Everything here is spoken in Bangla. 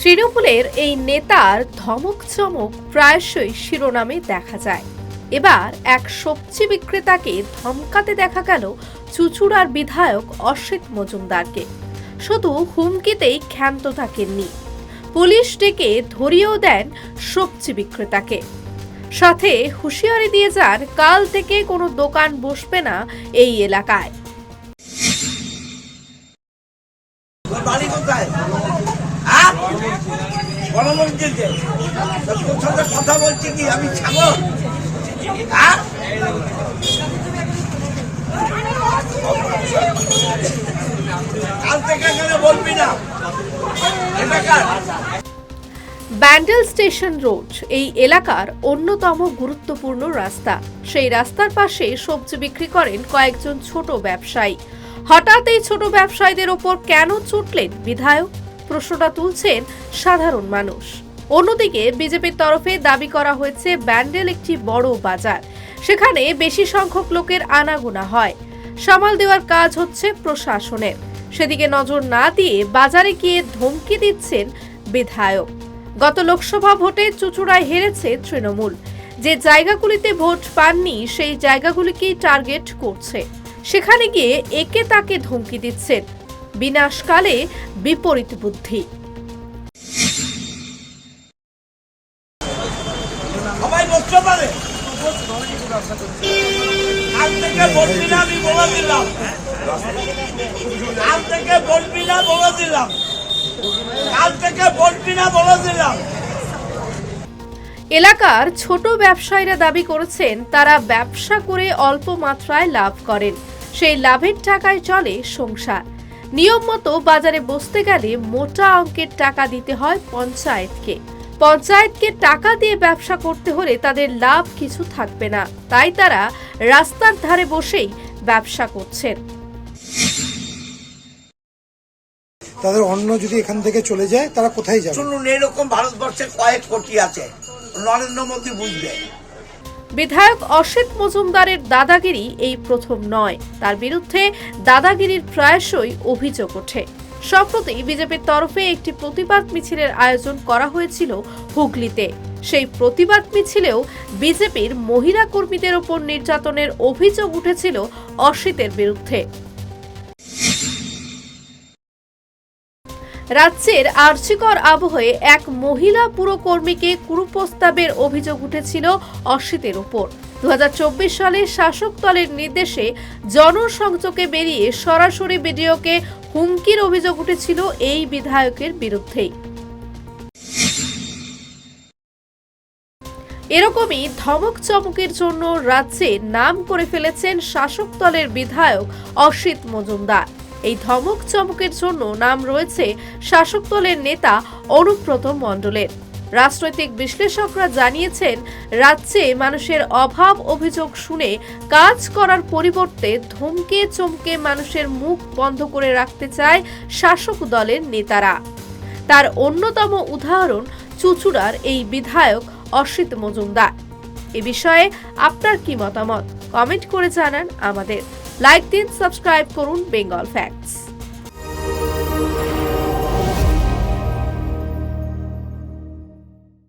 তৃণমূলের এই নেতার ধমক চমক প্রায়শই শিরোনামে দেখা যায়। এবার এক সবজি বিক্রেতাকে ধমকাতে দেখা গেল চুচুড়ার বিধায়ক অসিত মজুমদারকে। শুধু হুমকিতেই ক্ষান্ত থাকেননি। পুলিশ ডেকে ধরিয়েও দেন সবজি বিক্রেতাকে। সাথে হুঁশিয়ারি দিয়ে যান, কাল থেকে কোনো দোকান বসবে না এই এলাকায়। কথা বলছি কি আমি ছাগল ব্যান্ডেল স্টেশন রোড, এই এলাকার অন্যতম গুরুত্বপূর্ণ রাস্তা। সেই রাস্তার পাশে সবজি বিক্রি করেন কয়েকজন ছোট ব্যবসায়ী। হঠাৎ এই ছোট ব্যবসায়ীদের ওপর কেন ছুটলেন বিধায়ক? প্রশ্নটা তুলছেন সাধারণ মানুষ। অন্যদিকে বিজেপির তরফে দাবি করা হয়েছে, ব্যান্ডেল একটি বড় বাজার, সেখানে বেশি সংখ্যক লোকের আনাগোনা হয়। সামাল দেওয়ার কাজ হচ্ছে প্রশাসনের। সেদিকে নজর না দিয়ে বাজারে গিয়ে ধমকি দিচ্ছেন বিধায়ক। গত লোকসভা ভোটে চুচুড়ায় হেরেছে তৃণমূল। যে জায়গাগুলিতে ভোট পাননি, সেই জায়গাগুলিকেই টার্গেট করছে। সেখানে গিয়ে একে তাকে ধমকি দিচ্ছেন বিনাশকালে বিপরীত বুদ্ধি। এলাকার ছোট ব্যবসায়ীরা দাবি করেছেন তারা ব্যবসা করে অল্প মাত্রায় লাভ করেন। সেই লাভের টাকায় চলে সংসার। নিয়ম মতো বাজারে বসতে গেলে মোটা অঙ্কের টাকা দিতে হয় পঞ্চায়েতকে। পঞ্চায়েতকে টাকা দিয়ে ব্যবসা করতে হলে তাদের লাভ কিছু থাকবে না। তাই তারা রাস্তার ধারে বসেই ব্যবসা করছেন। তাদের অন্ন যদি এখান থেকে চলে যায় তারা কোথায় যাবে? শুনুন এরকম ভারতবর্ষে কয়েক কোটি আছে। নরেন্দ্র মোদী বুঝবে। বিধায়ক অসিত মজুমদারের দাদাগিরি এই প্রথম নয়। তার বিরুদ্ধে দাদাগিরির প্রায়শই অভিযোগ ওঠে। সম্প্রতি বিজেপির তরফে একটি প্রতিবাদ মিছিলের আয়োজন করা হয়েছিল হুগলিতে। সেই প্রতিবাদ মিছিলেও বিজেপির মহিলা কর্মীদের ওপর নির্যাতনের অভিযোগ উঠেছিল অসিতের বিরুদ্ধে। রাজ্যের আর্চিকর আবহে এক মহিলা পুরকর্মীকে কুরুপ্রস্তাবের অভিযোগ উঠেছিল অসিতের ওপর। দু হাজার চব্বিশ সালে শাসক দলের নির্দেশে জনসংযোগে বেরিয়ে সরাসরি ভিডিওকে হুমকির অভিযোগ উঠেছিল এই বিধায়কের বিরুদ্ধেই। এরকমই ধমক চমকের জন্য রাজ্যে নাম করে ফেলেছেন শাসক দলের বিধায়ক অসিত মজুমদার। এই ধমক চমকের জন্য নাম রয়েছে শাসক দলের নেতা অনুব্রত মণ্ডলের। রাজনৈতিক বিশ্লেষকরা জানিয়েছেন, রাজ্যে মানুষের অভাব অভিযোগ শুনে কাজ করার পরিবর্তে ধমকে চমকে মানুষের মুখ বন্ধ করে রাখতে চায় শাসক দলের নেতারা। তার অন্যতম উদাহরণ চুচুড়ার এই বিধায়ক অসিত মজুমদার। এ বিষয়ে আপনার কি মতামত? কমেন্ট করে জানান আমাদের। लाइक दिन सबसक्राइब कर बेंगल फैक्ट्स